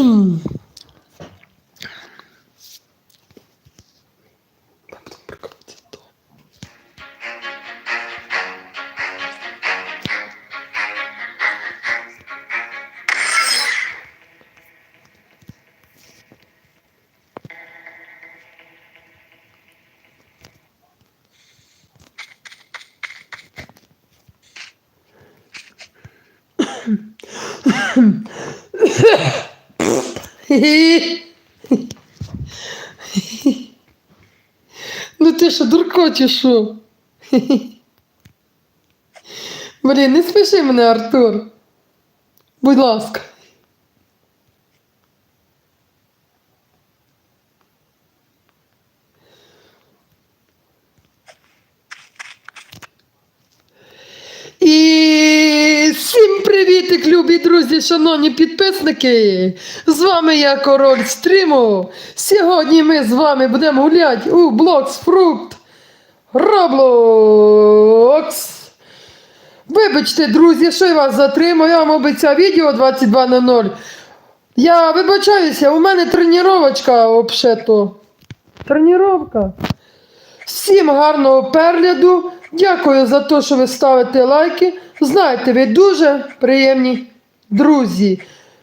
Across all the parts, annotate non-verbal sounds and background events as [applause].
Boom! Ну ти що, дурко чи що? Блін, не сміши мене, Артур. Будь ласка. І всім привітик, любі друзі, шановні підписники! З вами я король стріму. Сьогодні ми з вами будемо гуляти у Блокс Фрукт Роблокс. Вибачте, друзі, що я вас затримую, я вам обіцяв відео 22.00. Я вибачаюся, у мене тренувачка взагалі-то. Тренування. Всім гарного перегляду. Дякую за те, що ви ставите лайки. Знаєте, ви дуже приємні друзі.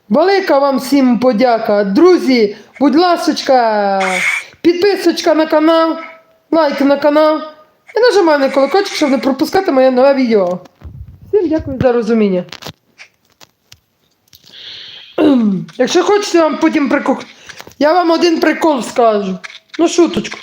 Велика вам всім подяка. Друзі, будь ласочка, підписочка на канал, лайк на канал і нажимай на колокольчик, щоб не пропускати моє нове відео. Всім дякую за розуміння. Якщо хочете, вам потім прикол. Я вам один прикол скажу. Ну, шуточку.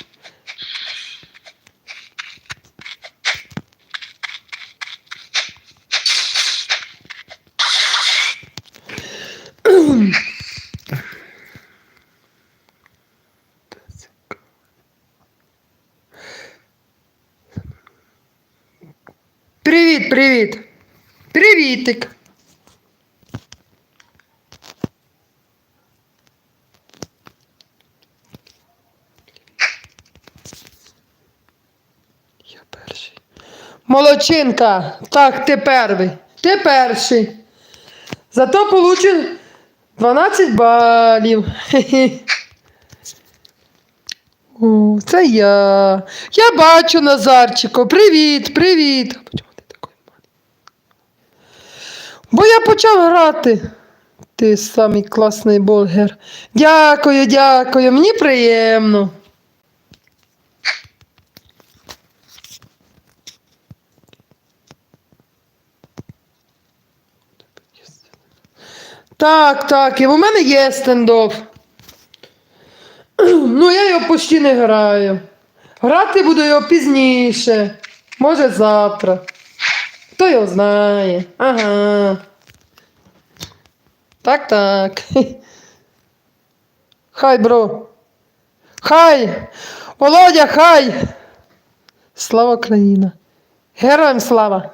Привіт, привіт. Привітик. Я перший. Молодчинка. Так, ти перший. Ти перший. Зато получиш 12 балів. [laughs] О, це я. Я бачу Назарчику. Привіт, привіт. А чому ти такий маленький? Бо я почав грати. Ти самий класний болгер. Дякую, дякую. Мені приємно. Так, так, і в мене є стендов. Ну, я його почти не граю. Грати буду його пізніше. Може завтра. Хто його знає? Ага. Так, так. [laughs] Хай, бро. Хай! Володя, хай! Слава Україна! Героям слава!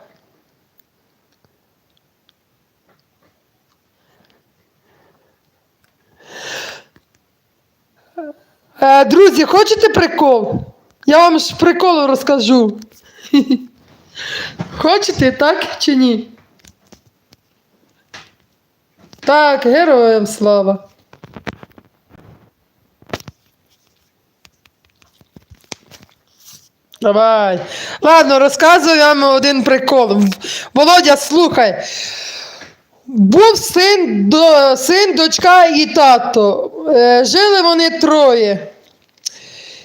Е, друзі, хочете прикол? Я вам ж прикол розкажу. [laughs] Хочете, так чи ні? Так, героям слава. Давай. Ладно, розказую вам один прикол. Володя, слухай. Був син, до, син, дочка і тато. Е, жили вони троє.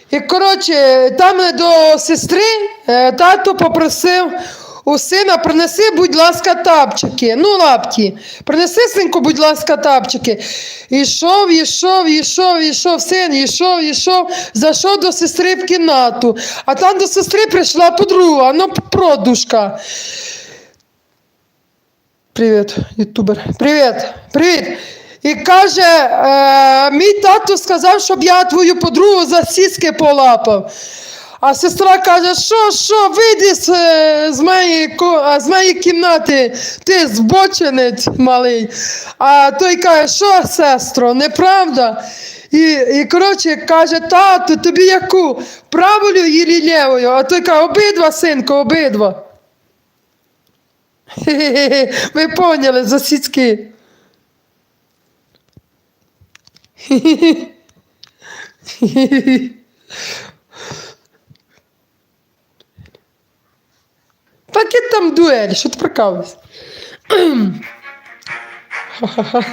І коротше, там до сестри е, тато попросив у сина, принеси, будь ласка, тапчики. Ну, лапті. Принеси, синку, будь ласка, тапчики. Ішов, ішов, ішов, ішов, син, ішов, ішов, зайшов до сестри в кімнату. А там до сестри прийшла подруга, ну, продушка. Привіт, ютубер. Привіт, привіт. І каже, е, мій тато сказав, щоб я твою подругу за сіськи полапав. А сестра каже, що, що, вийди з, е, з, моєї, з моєї кімнати, ти збочинець малий. А той каже, що, сестро, неправда? І, і коротше, каже, тато, тобі яку? Правою і лівою? А той каже, обидва, синку, обидва. Хе-хе-хе, ви поняли за Так і там дуель, що ти прикалуєшся?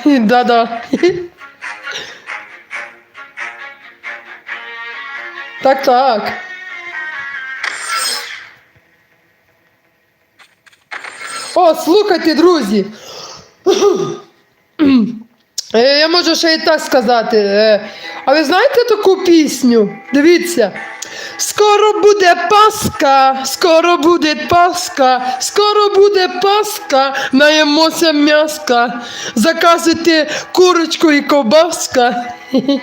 [clears throat] Да-да. Так, так. О, слухайте, друзі. Е, Я можу ще і так сказати. Е, А ви знаєте таку пісню? Дивіться. Скоро буде Пасха, скоро буде Пасха, скоро буде Пасха, наємося м'яска, заказуйте курочку і ковбаска. [laughs]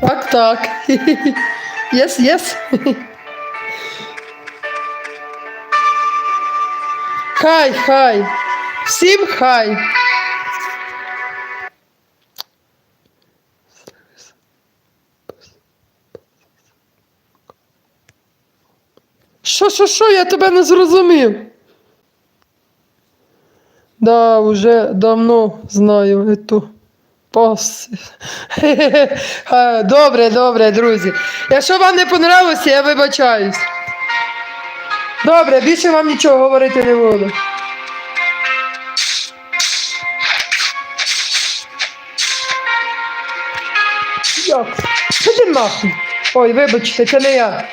Так, так. [laughs] Єс, єс. [laughs] Хай, хай. Всім хай. Що, що, що, я тебе не зрозумів. Да, уже давно знаю эту пас. Е, Добре, добре, друзі. Якщо вам не понравилося, я вибачаюсь. Добре, більше вам нічого говорити не буду. Як? Іди нахуй. Ой, вибачте, це не я.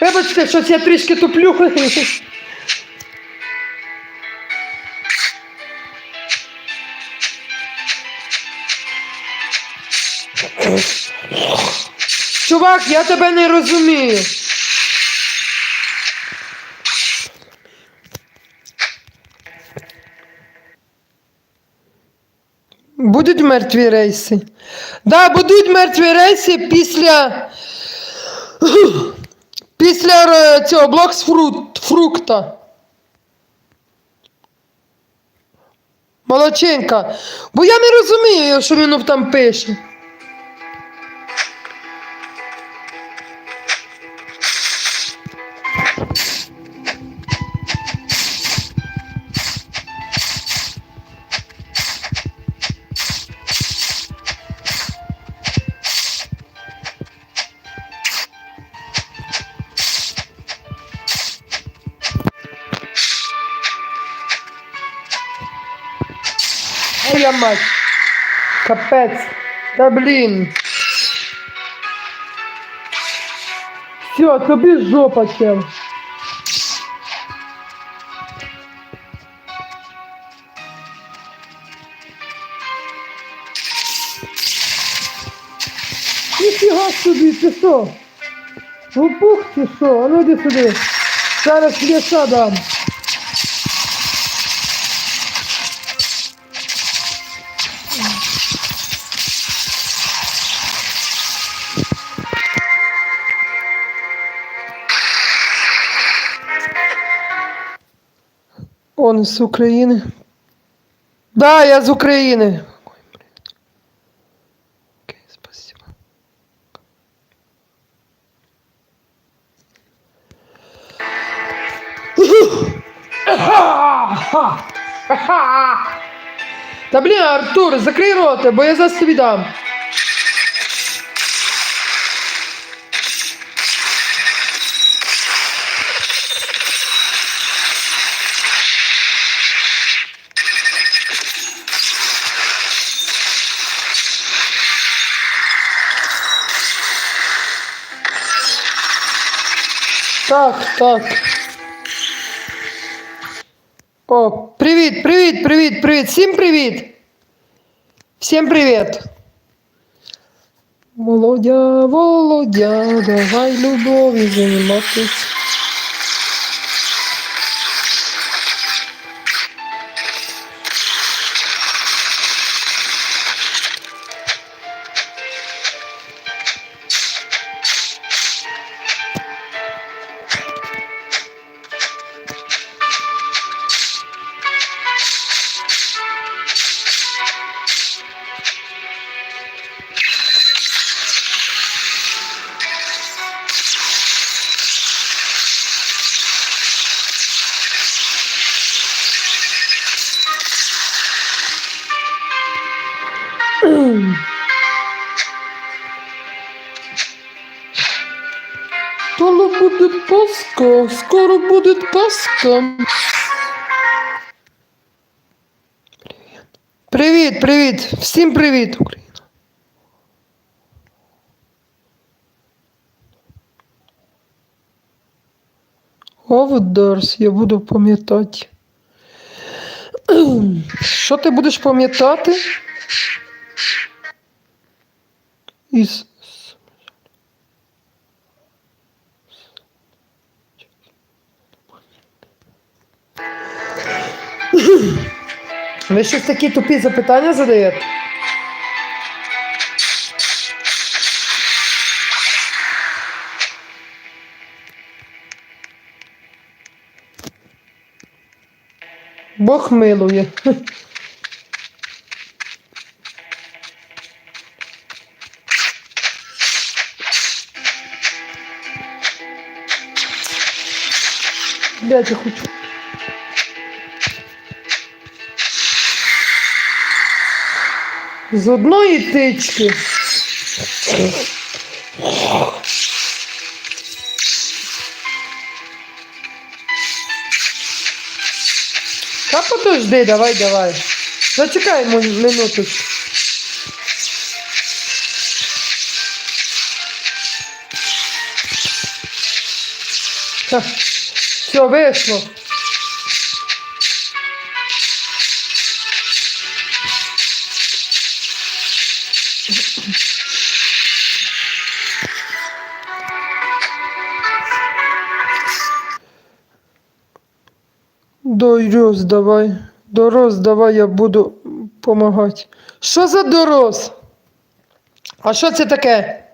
Вибачте, щось я трішки туплю. Чувак, я тебе не розумію. Будуть мертві рейси. Да, будуть мертві рейси після. Після е, цього блокс фрут, фрукта. Молодчинка. Бо я не розумію, що він там пише. Капець. Та блін. Все, тобі жопа, чел. Ніфіга собі, ти що? Лопух чи що? А ну йди сюди. Зараз м'яса дам. З України. Да, я з України. Окей, спасибо. Та блін, Артур, закрий рота, бо я зараз тобі дам. Так, так. О, привіт, привіт, привіт, привіт. Всім привіт. Всім привіт. Володя, Володя, давай любові займатись. Буде Пасха. Привіт, привіт, всім привіт, Україна. Овдарс, я буду пам'ятати. Що ти будеш пам'ятати? Із... Ви щось такі тупі запитання задаєте? Бог милує. Блядь, я хочу. З одної тички. Та подожди, давай, давай. Зачекай мо- минуточку. Все, вийшло. Дорос давай. Дорос, давай я буду допомагати. Що за дорос? А що це таке?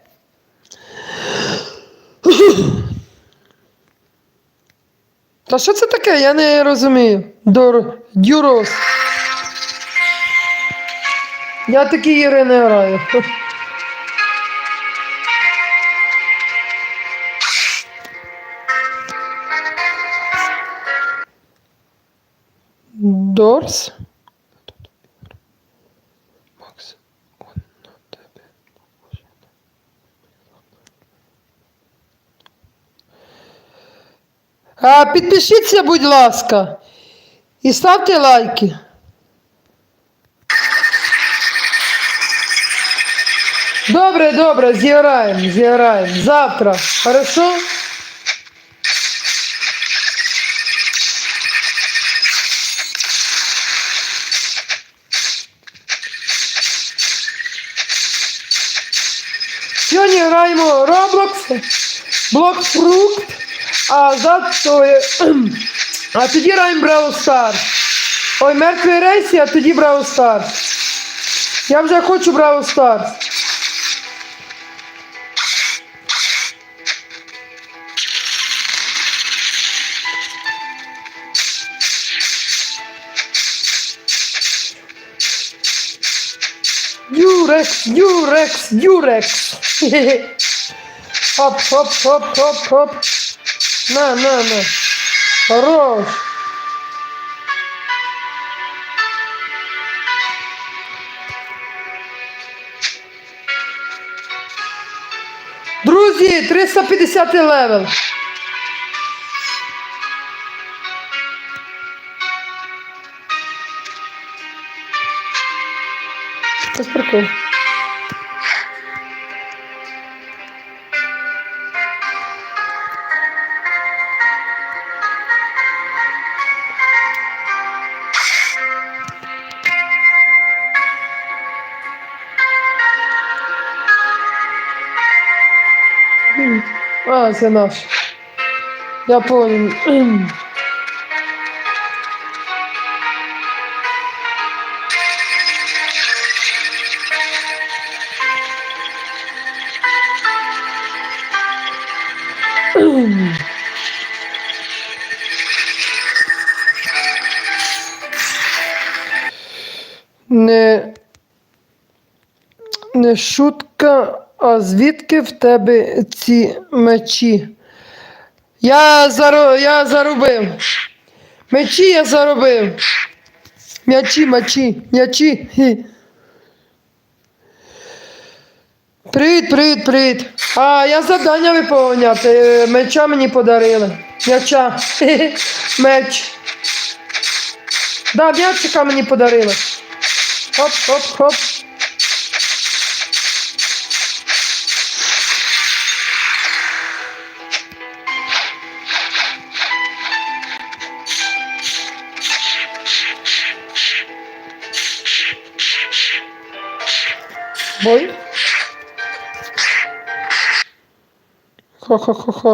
Та що це таке? Я не розумію. Дор... Дюрос. Я такі ігри не граю. Дорс. Макс, он на тебе. А, підпишіться, будь ласка, і ставте лайки. Добре, добре, зіграємо, зіграємо. Завтра. Хорошо? Граємо Roblox, Blockfruit, а завтра [clears throat] а тоді граємо Brawl Stars. Ой, мертвий рейсі, а тоді Brawl Stars. Я вже хочу Brawl Stars. Юрекс, Юрекс, Юрекс. [laughs] Хоп, оп, оп, оп, оп. На, на, на. Хорош. Друзі, 350 левел. А, це наш. Я понял. Не, не шутка, а звідки в тебе ці мечі? Я заро... я заробив. Мечі я заробив. М'ячі, мечі, м'ячі. Привіт, привіт, привіт. А я завдання виповняти. Е, меча мені подарили. М'яча. Меч. Да, м'ячика мені подарили. Хоп, хоп, хоп. Boy. Ko ko ko ko.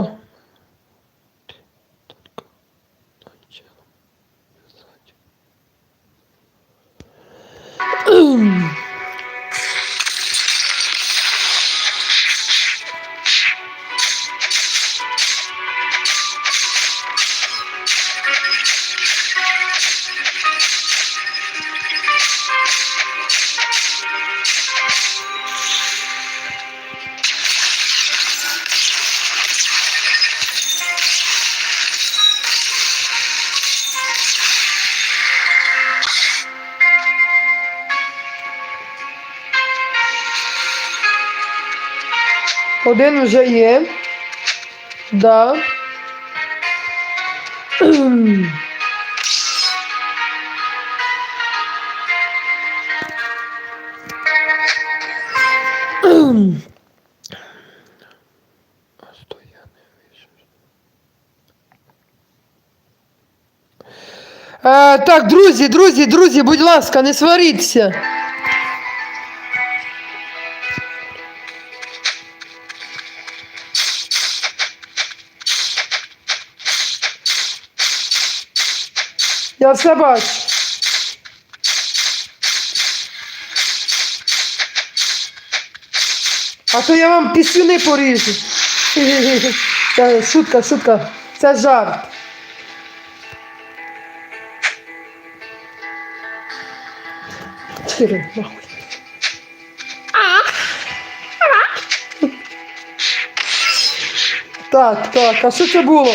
Один вже є. Да. Е, так, друзі, друзі, друзі, будь ласка, не сваріться. Şansa. А то я вам пісюни поріжу. Це шутка, шутка. Це жарт. Чири, нахуй. Так, так, а що це було?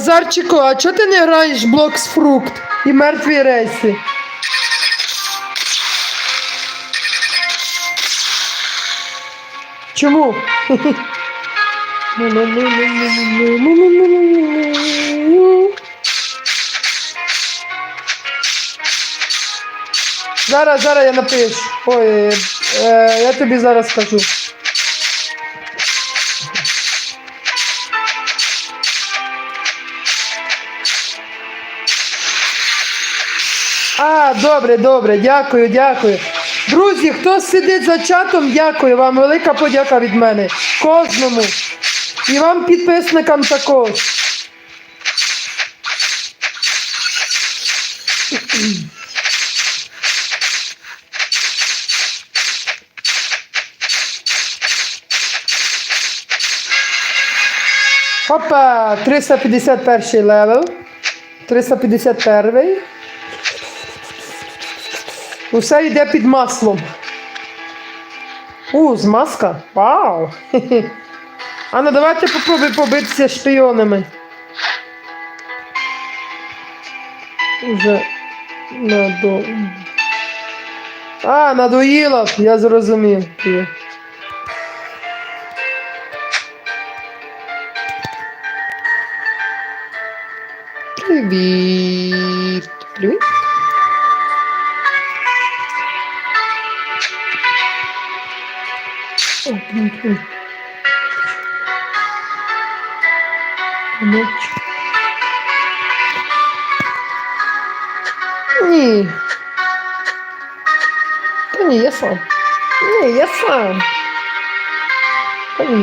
Назарчику, а чого ти не граєш Блокс Фрукт і мертві рейси? Чому? Зараз, зараз я напишу. Ой, е, я тобі зараз скажу. Добре, добре, дякую, дякую. Друзі, хто сидить за чатом, дякую вам. Велика подяка від мене. Кожному. І вам, підписникам, також. Опа, 351 левел. 351. Усе йде під маслом. У, змазка. Вау! Хе-хе. А ну давайте попробуй побитися шпіонами. Уже надо... А, надоїло, я зрозумів. Привіт. О, блін, блін. Помовчу. Ні. Та ні,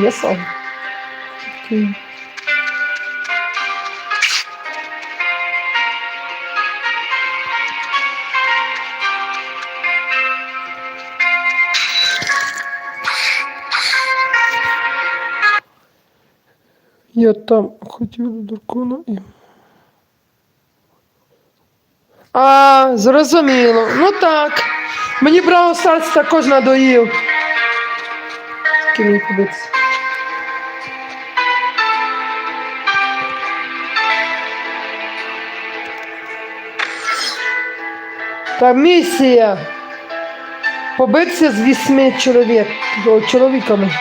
я сам. Ні, я там хотів до дракона і. А, зрозуміло. Ну так. Мені Браво Старс також надоїв. Скільки подивитися. Та місія. Побитися з вісьми чоловік, чоловіками.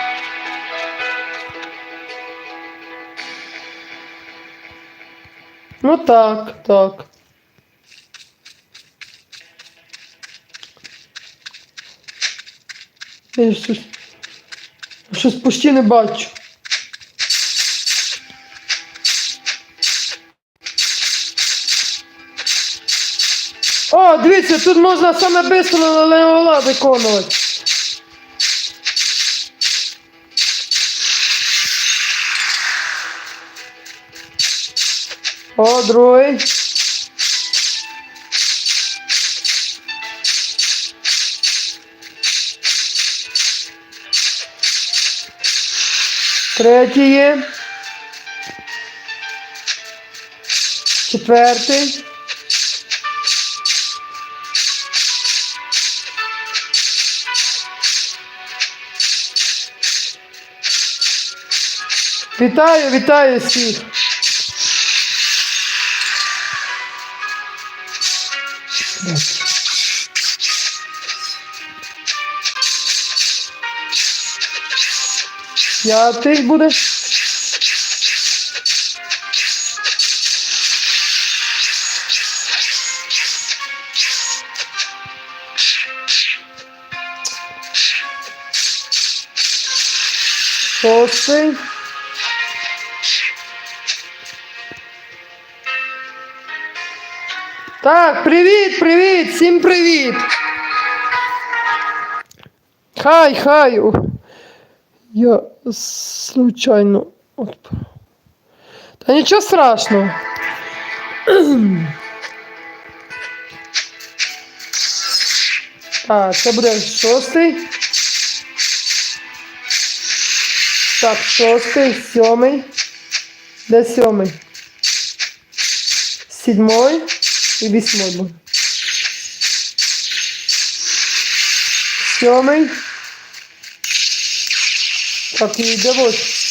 Ну так, так. Я щось, щось почти не бачу. О, дивіться, тут можна саме бистро левела виконувати. О, другий. Третій. Четвертий. Вітаю, вітаю всіх. П'ятий буде. Шостий. Так, привіт, привіт, всім привіт. Хай, хай. Я случайно. От. Та нічого страшного. [clears throat] Так, це буде шостий. Так, шостий, сьомий. Де сьомий? Сідьмой і вісьмой буде. Сьомий. Так, і йде ось.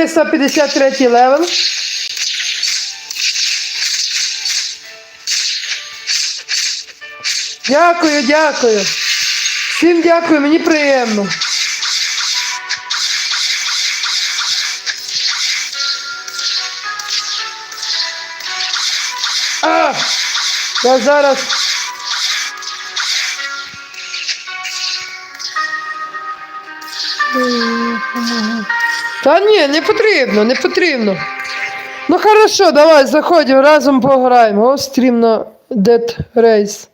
Триста п'ятдесят третій левел. Дякую, дякую. Всім дякую, мені приємно. А! Я зараз. Та ні, не потрібно, не потрібно. Ну хорошо, давай, заходимо, разом пограємо. О, стрім на Dead Race.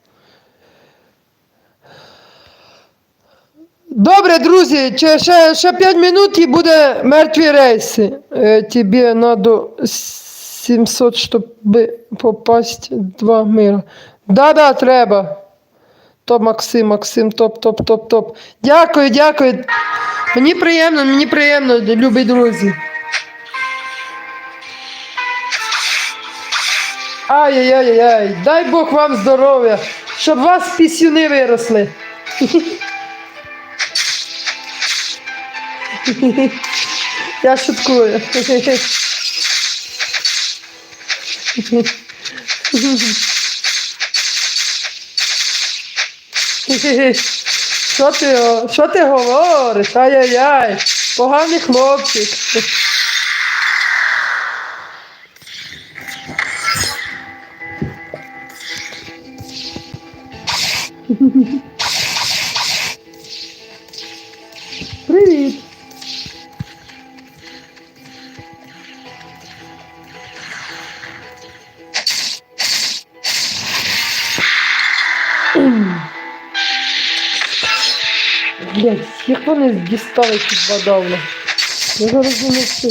Добре, друзі, ще, ще, ще 5 минут і буде мертві рейси. Е, Тобі надо 700, щоб попасть два мира. Да-да, треба. То Максим, Максим, топ, топ, топ, топ. Дякую, дякую. Мені приємно, мені приємно, любі друзі. Ай-яй-яй-яй, дай Бог вам здоров'я, щоб вас пісюни виросли. Я шуткую. [laughs] Що ти, що ти говориш? Ай-яй-яй, поганий хлопчик. Дістали ці два давно. Я зараз не все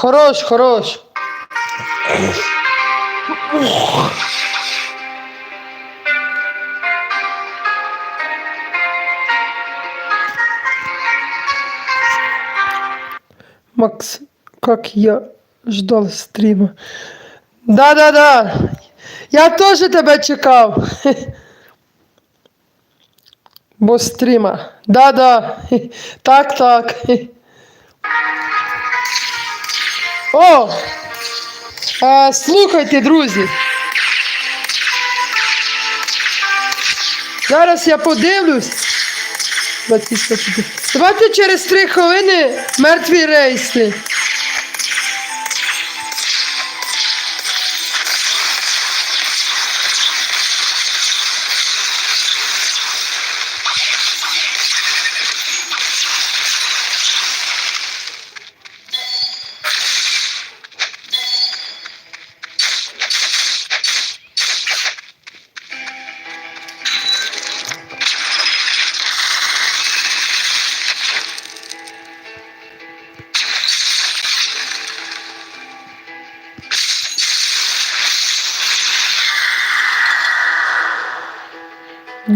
Хорош, хорош. Макс, как я ждал стрима. Да-да-да. Я тоже тебе чекав. Бо стріма. Да-да. Так, так. О! А, слухайте, друзі. Зараз я подивлюсь. Давайте через три хвилини мертві рейси.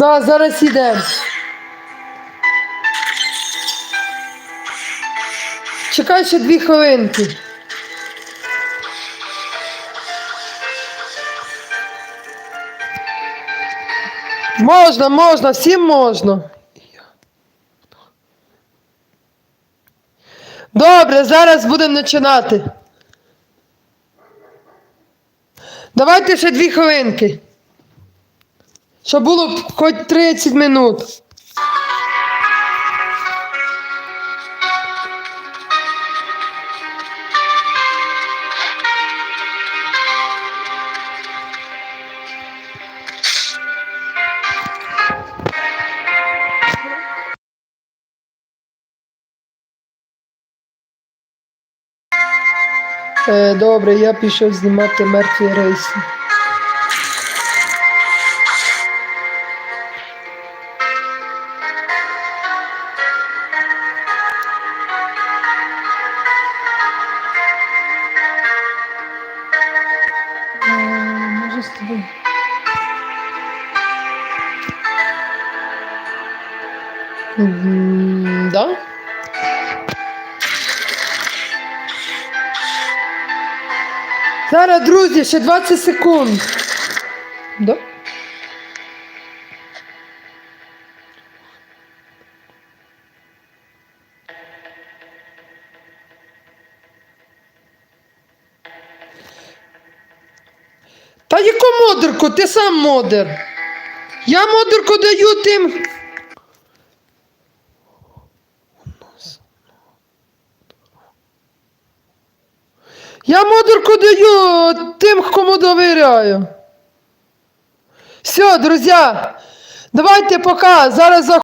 Да, зараз ідемо. Чекай ще дві хвилинки. Можна, можна, всім можна. Добре, зараз будемо починати. Давайте ще дві хвилинки. Щоб було б хоч 30 минут. Е, добре, я пішов знімати мертві рейси. Тобою. Да? Зараз, друзі, ще 20 секунд. Да? Модерку? Ти сам модер. Я модерку даю тим. Я модерку даю тим, кому довіряю. Все, друзі, давайте пока. Зараз